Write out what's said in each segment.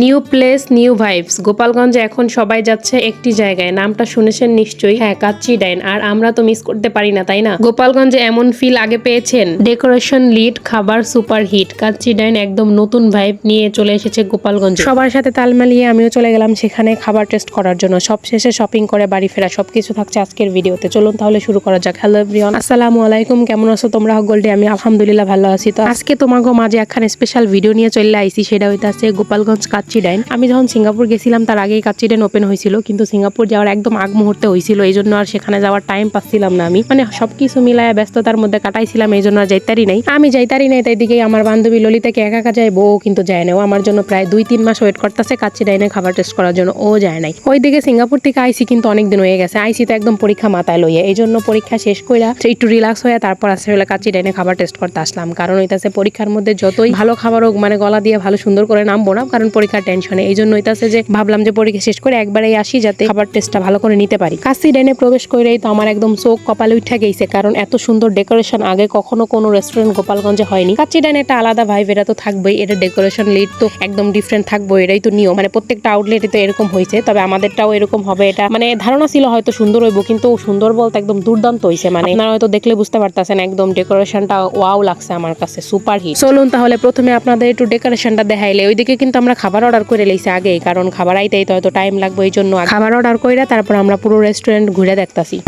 New place new vibes গোপালগঞ্জে এখন সবাই যাচ্ছে একটি জায়গায়। নামটা শুনেছেন নিশ্চয়ই। হ্যাঁ কাচ্চি ডাইন। আর আমরা তো মিস করতে পারি না, তাই না? গোপালগঞ্জে এমন ফিল আগে পেয়েছেন? ডেকোরেশন লিড খাবার সুপার হিট কাচ্চি ডাইন একদম নতুন ভাইব নিয়ে চলে এসেছে গোপালগঞ্জ। সবার সাথে তাল মিলিয়ে আমিও চলে গেলাম সেখানে খাবার টেস্ট করার জন্য। সব শেষে শপিং করে বাড়ি ফেরা। সবকিছু থাকছে আজকের ভিডিওতে চলুন তাহলে শুরু করা যাক। হ্যালো এভরিওয়ান আসসালামু আলাইকুম। কেমন আছো তোমরা? গোল্ডে আমি আলহামদুলিল্লাহ ভালো আছি। তো আজকে তোমাকে মাঝে একখানে স্পেশাল ভিডিও নিয়ে চলে আইছি। সেটা হইতে হইতাছে গোপালগঞ্জ কাচ্চি ডাইন আমি যখন সিঙ্গাপুর গেছিলাম, তার আগেই কাচ্চি ডাইন ওপেন হয়েছিল, কিন্তু সিঙ্গাপুর যাওয়ার একদম আগ মুহূর্তে হয়েছিল, এই জন্য আর সেখানে যাওয়ার টাইম পাচ্ছিলাম না আমি। মানে সবকিছু মিলায় ব্যস্ততার মধ্যে কাটাইছিলাম, এই জন্য আর যাইতারি নাই। আমি যাইতারি নাই, তাই দিকে আমার বান্ধবী ললিতাকে একা একা যায় বউ কিন্তু যায় না। ও আমার জন্য প্রায় দুই তিন মাস ওয়েট করতেছে কাচ্চি ডাইনে খাবার টেস্ট করার জন্য, ও যায় নাই। ওই দিকে সিঙ্গাপুর থেকে আইসি কিন্তু অনেক দিন হয়ে গেছে। আইসি তো একদম পরীক্ষা মাথায় লইয়া। এই জন্য পরীক্ষা শেষ কইরা একটু রিল্যাক্স হয়ে তারপর আসে হলে কাচ্চি ডাইনে খাবার টেস্ট করতে আসলাম। কারণ হইতাছে পরীক্ষার মধ্যে যতই ভালো খাবার হোক মানে গলা দিয়ে ভালো সুন্দর করে নামবো না, কারণ পরীক্ষার টেনশনে এই জন্য হইতাছে যে, ভাবলাম যে পরীক্ষা শেষ করে একবারেই আসি যাতে খাবার টেস্টটা ভালো করে নিতে পারি। কাচ্চি ডাইনে প্রবেশ করেই তো আমার একদম চোখ কপালে উঠে গেছে, কারণ এত সুন্দর ডেকোরেশন আগে কখনো কোনো রেস্টুরেন্ট গোপালগঞ্জে হয়নি। কাচ্চি ডাইনে একটা আলাদা ভাইব এটা তো থাকবেই, এটা ডেকোরেশন লিড তো একদম ডিফারেন্ট থাকব, এটাই তো নিয়ম। মানে প্রত্যেকটা আউটলেটে তো এরকম হয়েছে, তবে আমাদেরটাও এরকম হবে, এটা মানে ধারণা ছিল হয়তো সুন্দর হইব, কিন্তু সুন্দর বলতে একদম দুর্দান্ত হয়েছে মানে আপনারা হয়তো দেখলে বুঝতে পারতেছেন, একদম ডেকোরেশনটা ওয়াও লাগছে আমার কাছে সুপার হিট চলুন তাহলে প্রথমে আপনাদের একটু ডেকোরেশনটা দেখাইলে ওইদিকে কিন্তু আমরা খাবার অর্ডার করে লইছে আগেই, কারণ খাবার আইতে তো হয়তো টাইম লাগবে এই জন্য খাবার অর্ডার কইরা তারপর আমরা পুরো রেস্টুরেন্ট ঘুরে দেখতাছি।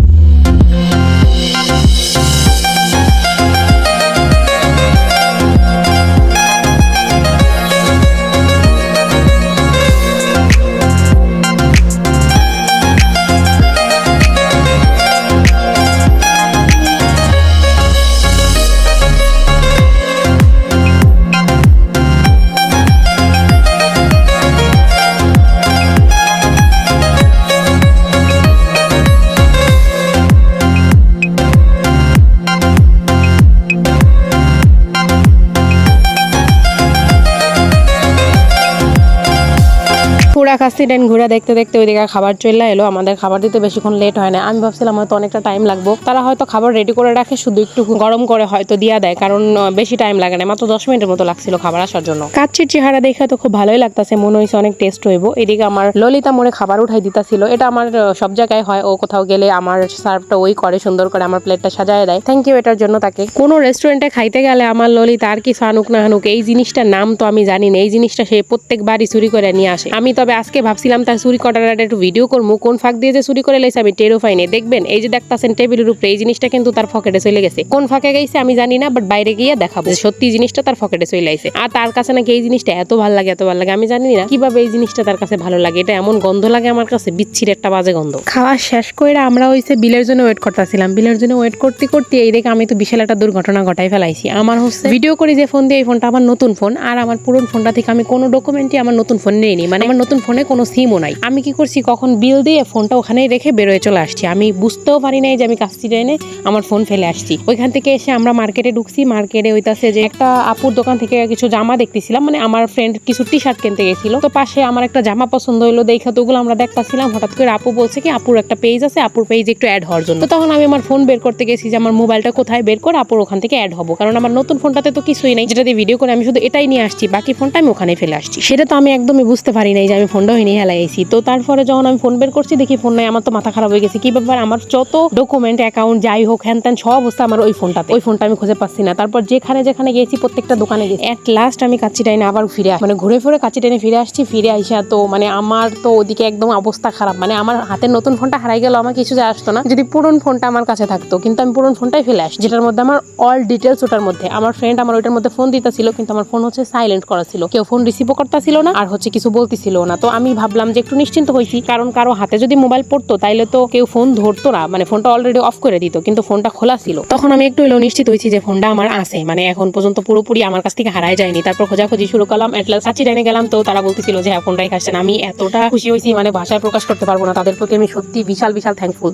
কাস্তি ডেন ঘুরে দেখতে দেখতে ওইদিকে খাবার চলে এলো। আমাদের খাবার দিতে বেশিক্ষণ লেট হয় না আমি ভাবছিলাম হয়তো অনেকটা টাইম লাগবো। তারা হয়তো খাবার রেডি করে রাখে, শুধু একটু গরম করে হয়তো দিয়া দেয়। কারণ বেশি টাইম লাগে না মাত্র দশ মিনিটের মতো লাগছিল খাবার আসার জন্য। কাচ্চির চেহারা দেখে তো খুব ভালোই লাগতাছে। মনে হয়েছে অনেক টেস্ট হইব। এদিকে আমার ললিতা মনে খাবার উঠাই দিতাছিল। এটা আমার সব জায়গায় হয়। ও কোথাও গেলে আমার সার্ভটা ওই করে, সুন্দর করে আমার প্লেটটা সাজায় দেয়। থ্যাংক ইউ এটার জন্য তাকে। কোনো রেস্টুরেন্টে খাইতে গেলে আমার ললিতা আর কিছু আনুক না আনুক এই জিনিসটার নাম তো আমি জানি না। এই জিনিসটা সে প্রত্যেকবারই চুরি করে নিয়ে আসে। আমি তবে আজকে ভাবছিলাম তার চুরি করার একটা ভিডিও করব কোন ফাঁক দিয়ে যে চুরি করে লেছে আমি টেরো পাইনি দেখবেন, এই যে দেখতাছেন টেবিলের উপরে, এই জিনিসটা কিন্তু তার পকেটে চলে গেছে। কোন ফাঁকে গেছে আমি জানি না বাট বাইরে গিয়ে দেখাবো। সত্যি জিনিসটা তার পকেটে চলে আইছে। আর তার কাছে নাকি এই জিনিসটা এত ভালো লাগে, এত ভালো লাগে, আমি জানি না কীভাবে এই জিনিসটা তার কাছে ভালো লাগে। এটা এমন গন্ধ লাগে আমার কাছে, বিচ্ছির একটা বাজে গন্ধ। খাওয়া শেষ করে আমরা হইছে বিলের জন্য ওয়েট করতেছিলাম। বিলের জন্য ওয়েট করতে করতে এই দেখে আমি তো বিশাল একটা দুর্ঘটনা ঘটাই ফেলাইছি। আমার হচ্ছে ভিডিও করি যে ফোন দিয়ে এই ফোনটা আমার নতুন ফোন আর আমার পুরনো ফোনটা থেকে আমি কোনো ডকুমেন্টই আমার নতুন ফোন নেইনি। মানে আমার নতুন ফোনে কোনো সিমও নাই। আমি কি করছি, কখন বিল দিয়ে ফোনটা ওখানেই রেখে বেরোয় চলে আসছি। আমি বুঝতেও পারি নাই যে আমি কাস্তি এনে আমার ফোন ফেলে আসছি। ওইখান থেকে এসে আমরা মার্কেটে ঢুকছি, মার্কেটে ওইতাছে যে একটা আপুর দোকান থেকে কিছু জামা দেখতেছিলাম মানে আমার ফ্রেন্ড কিছু টি শার্ট কিনতে গেছিল। তো পাশে আমার একটা জামা পছন্দ হলো দেখা তো ওগুলো আমরা দেখতাছিলাম। হঠাৎ করে আপু বলছে কি, আপুর একটা পেজ আছে, আপুর পেজ একটু অ্যাড হওয়ার জন্য। তো তখন আমি আমার ফোন বের করতে গেছি যে, আমার মোবাইলটা কোথায় বের করে, আপুর ওখান থেকে অ্যাড হব। কারণ আমার নতুন ফোনটাতে তো কিছুই নাই। যেটা দিয়ে ভিডিও করে আমি শুধু এটাই নিয়ে আসছি, বাকি ফোনটা আমি ওখানে ফেলে আসছি। সেটা তো আমি একদমই বুঝতে পারি নাই যে আমি ফোনটা নিয়ে হেলাইছি তো তারপরে যখন আমি ফোন বের করছি, দেখি ফোন নাই, আমার তো মাথা খারাপ হয়ে গেছে। কি ব্যাপার? আমার যত ডকুমেন্ট অ্যাকাউন্ট যাই হোক, হ্যান ত্যান, সব অবস্থা আমার ওই ফোনটাতে ওই ফোনটা আমি খুঁজে পাচ্ছি না। তারপর যেখানে যেখানে গেছি প্রত্যেকটা দোকানে গেছি এট লাস্ট আমি কাচ্চি টাইনে আবার ফিরে মানে ঘুরে ফিরে কাচ্চি টাইনে ফিরে আসছি, ফিরে আইসা তো মানে আমার তো ওদিকে একদম অবস্থা খারাপ। মানে আমার হাতের নতুন ফোনটা হারাই গেল আমার কিছু যায় আসতো না। যদি পুরন ফোনটা আমার কাছে থাকতো, কিন্তু আমি পুরন ফোনটাই ফেলে আসি যেটার মধ্যে আমার অল ডিটেলস ওটার মধ্যে। আমার ফ্রেন্ড আমার ওইটার মধ্যে ফোন দিতেছিল, কিন্তু আমার ফোন হচ্ছে সাইলেন্ট করা ছিল। কেউ ফোন রিসিভও করতেছিল না, আর হচ্ছে কিছু বলতেছিল না। তো আমি ভাবলাম যে একটু নিশ্চিন্ত হয়েছি, কারণ কারও হাতে যদি মোবাইল পড়তো, তাইলে তো কেউ ফোন ধরতো না। মানে ফোনটা অলরেডি অফ করে দিত, কিন্তু ফোনটা খোলা ছিল। তখন আমি একটু হলেও নিশ্চিত হয়েছি যে ফোনটা আমার আছে। মানে এখন পর্যন্ত পুরোপুরি আমার কাছ থেকে হারাই যায়নি। তারপর খোঁজাখুঁজি শুরু করলাম। এটলাস সাচি ডাইনে গেলাম তো তারা বলতেছিল যে হ্যাঁ ফোনটাই খাচ্ছেন আমি এতটা খুশি হয়েছি মানে ভাষায় প্রকাশ করতে পারব না তাদের প্রতি। আমি সত্যি বিশাল বিশাল থ্যাঙ্কফুল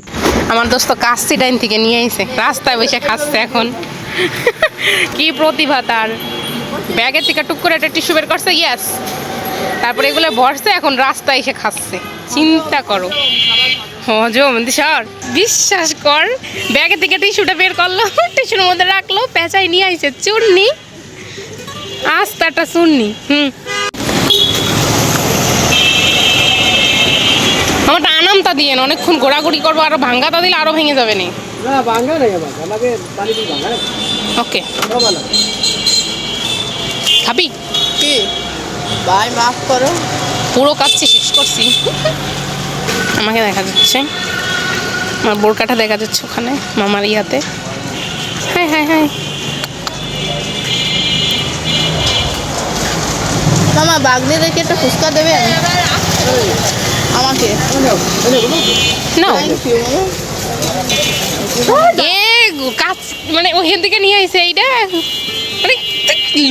আমার দোস্ত কাস্তি ডাইন থেকে নিয়ে আইছে। রাস্তায় বসে খাচ্ছে এখন। কি প্রতিভা তার। ব্যাগের থেকে টুক করে একটা টিস্যু বের করছে ইয়াস তারপরে এগুলো ভরছে এখন রাস্তায় এসে খাচ্ছে। চিন্তা করো। হ্যাঁ, হজম সর বিশ্বাস কর ব্যাগে থেকে টিস্যুটা বের করল টিস্যুর মধ্যে রাখল পেঁচাই নিয়ে আইছে চুননি। আস্তাটা চুননি হুম। আমারটা আনামতা দিয়ে অনেকক্ষণ ঘোরাঘুরি করব আরও ভাঙ্গাটা দিলে আরও ভেঙে যাবে নি। ওকে। খাবি? ভাই মাফ করো। পুরো কাচ্ছি শেষ করছি। আমাকে দেখা যাচ্ছে। আমার বোরকাটা দেখা যাচ্ছে ওখানে মামার ইয়াতে। হ্যাঁ হ্যাঁ হ্যাঁ মামা বাগনি রেখে একটা ফুচকা দেবেন আমাকে। ইউ এ কাজ মানে ওখান থেকে নিয়ে আইছে এইটা? মানে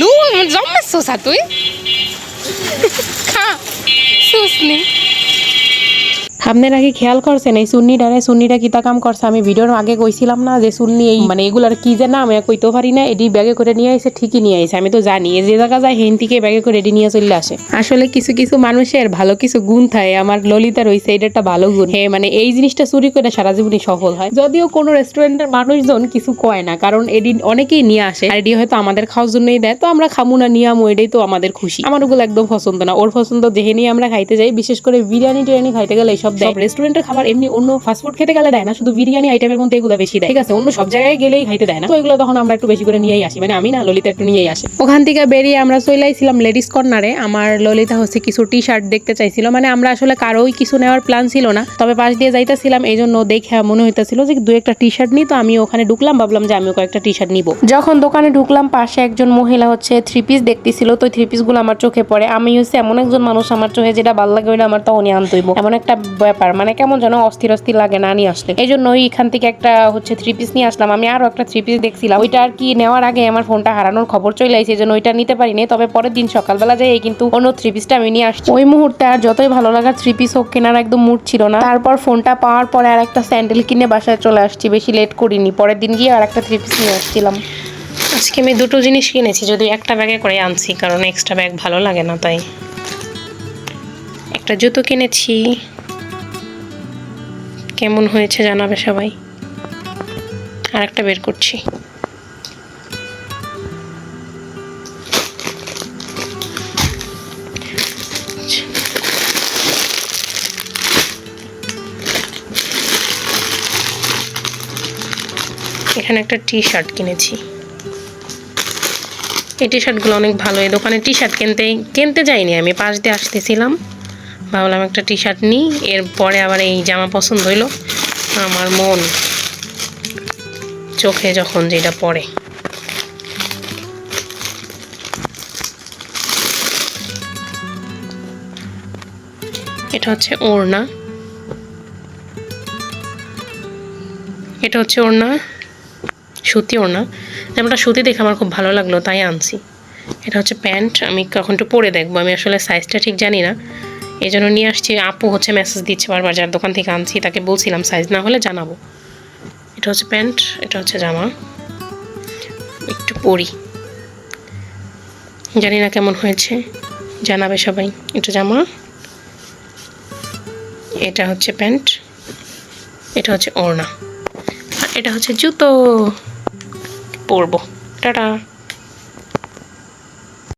লু জম্মাস তুই খা সুসনি আপনারা কি খেয়াল করছেন, এই সুন্নিটারে সুন্নিটা কিতা কাম করছে? আমি ভিডিওর আগে কইছিলাম না যে সুন্নি এই মানে এগুলার কি যে নাম আমি কইতেও পারি না এটি ব্যাগে করে নিয়ে আইছে, ঠিকই নিয়ে আসে আমি তো জানি যে জায়গা যায় হেন থেকে ব্যাগে করে এটি নিয়ে চলে আসে। আসলে কিছু কিছু মানুষের ভালো কিছু গুণ থাকে, আমার ললিতা রয়েছে এটা একটা ভালো গুণ। হ্যাঁ মানে এই জিনিসটা চুরি করে সারা জীবনই সফল হয়। যদিও কোনো রেস্টুরেন্টের মানুষজন কিছু কয় না, কারণ এটি অনেকেই নিয়ে আসে, আর এটি হয়তো আমাদের খাওয়ার জন্যই দেয়, তো আমরা খামু না নিয়ে আমু এটাই তো আমাদের খুশি। আমার ওগুলো একদম পছন্দ না, ওর পছন্দ যেহে নিয়ে আমরা খাইতে যাই, বিশেষ করে বিরিয়ানি টিরিয়ানি খাইতে গেলে এইসব দেয়। রেস্টুরেন্টের খাবার এমনি অন্য ফাস্টফুড খেতে গেলে দেয় না, শুধু বিরিয়ানি আইটেমের মধ্যে এগুলো বেশি দেয়। ঠিক আছে, অন্য সব জায়গায় গেলেই খাইতে দেয় না। তো এগুলো তখন আমরা একটু বেশি করে নিয়েই আসি। মানে আমি না, ললিতা একটু নিয়েই আসি। ওখান থেকে বেরিয়ে আমরা চলে আইছিলাম লেডিস কর্নারে আমার ললিতা হচ্ছে কিছু টি শার্ট দেখতে চাইছিল। মানে আমরা আসলে কারোই কিছু নেওয়ার প্ল্যান ছিল না। তবে পাশ দিয়ে যাইতেছিলাম এই জন্য দেখে মনে হইতেছিল যে দু একটা টি শার্ট নিই তো আমি ওখানে ঢুকলাম, ভাবলাম যে আমিও কয়েকটা টি শার্ট নিব। যখন দোকানে ঢুকলাম, পাশে একজন মহিলা হচ্ছে থ্রি পিস দেখতেছিল, তো থ্রি পিসগুলো আমার চোখে পড়ে। আমি হচ্ছে এমন একজন মানুষ, আমার চোখে যেটা ভালো লাগে ওইটা আমার তখনই আনতে হইব। এমন একটা ব্যাপার মানে কেমন যেন অস্থির অস্থির লাগে না নিয়ে আসলে এই জন্য এখান থেকে একটা হচ্ছে থ্রি পিস নিয়ে আসলাম। আমি আরও একটা থ্রি পিস দেখছিলাম। ওইটা আর কি নেওয়ার আগে আমার ফোনটা হারানোর খবর চলে আসে জন্য ওইটা নিতে পারিনি। তবে পরের দিন সকালবেলা যাই কিন্তু অন্য থ্রি পিসটা আমি নিয়ে আসছি। ওই মুহূর্তে আর যতই ভালো লাগা থ্রি পিস হোক, কেনার একদম মুড ছিল না। তারপর ফোনটা পাওয়ার পরে আর একটা স্যান্ডেল কিনে বাসায় চলে আসছি। বেশি লেট করিনি। পরের দিন গিয়ে আর একটা থ্রি পিস নিয়ে আসছিলাম। আজকে আমি দুটো জিনিস কিনেছি যদি একটা ব্যাগে করে আনছি, কারণ এক্সট্রা ব্যাগ ভালো লাগে না তাই। একটা জুতো কিনেছি কেমন হয়েছে জানাবে সবাই। আর একটা বের করছি। এখানে একটা টি শার্ট কিনেছি। এই টি শার্টগুলো অনেক ভালো। এই দোকানে টি শার্ট কিনতে কিনতে যাইনি আমি। পাশ দিয়ে আসতেছিলাম। ভাবলাম একটা টি শার্ট নিই, এরপরে আবার এই জামা পছন্দ হইল আমার মন। চোখে যখন যেটা পড়ে। এটা হচ্ছে ওড়না। এটা হচ্ছে ওড়না, সুতি ওড়না। জামাটা সুতি দেখে আমার খুব ভালো লাগল, তাই আনছি। এটা হচ্ছে প্যান্ট, আমি কখন একটু পরে দেখব। আমি আসলে সাইজটা ঠিক জানি না। এই জন্য নিয়ে আসছি। আপু হচ্ছে মেসেজ দিচ্ছে বারবার, যার দোকান থেকে আনছি, তাকে বলছিলাম সাইজ না হলে জানাব। এটা হচ্ছে প্যান্ট, এটা হচ্ছে জামা। একটু পরি। জানি না কেমন হয়েছে। জানাবে সবাই। এটা জামা। এটা হচ্ছে প্যান্ট। এটা হচ্ছে ওড়না। এটা হচ্ছে জুতো। পরবো। টাটা।